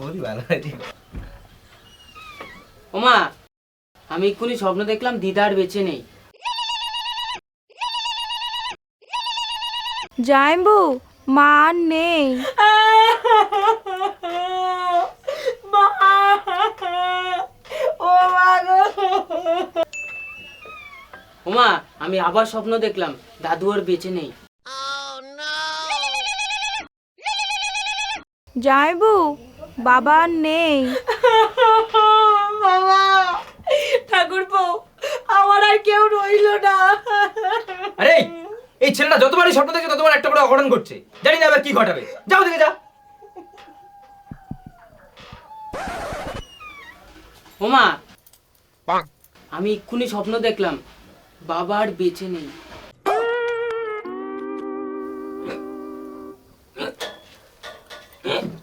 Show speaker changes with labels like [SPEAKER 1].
[SPEAKER 1] বলি ভালো হয়েছে
[SPEAKER 2] ওমা আমি এক্ষুনি স্বপ্ন দেখলাম দিদার বেঁচে নেই।
[SPEAKER 3] জাইম্বু মা আর নেই।
[SPEAKER 2] ওমা আমি আবার স্বপ্ন দেখলাম দাদু আর বেঁচে নেই।
[SPEAKER 3] জাইবু বাবা নেই।
[SPEAKER 4] বাবা ঠাকুরপো আমার আর কেউ রইল না।
[SPEAKER 1] আরে এই ছেলেটা যতবারই স্বপ্ন দেখে ততবার একটা করে অঘটন করছে জানি না এবার কি ঘটাবে। যাও দেখে যা।
[SPEAKER 2] ওমা আমি এক্ষুনি স্বপ্ন দেখলাম। বাবা আর বেঁচে নেই। Yeah.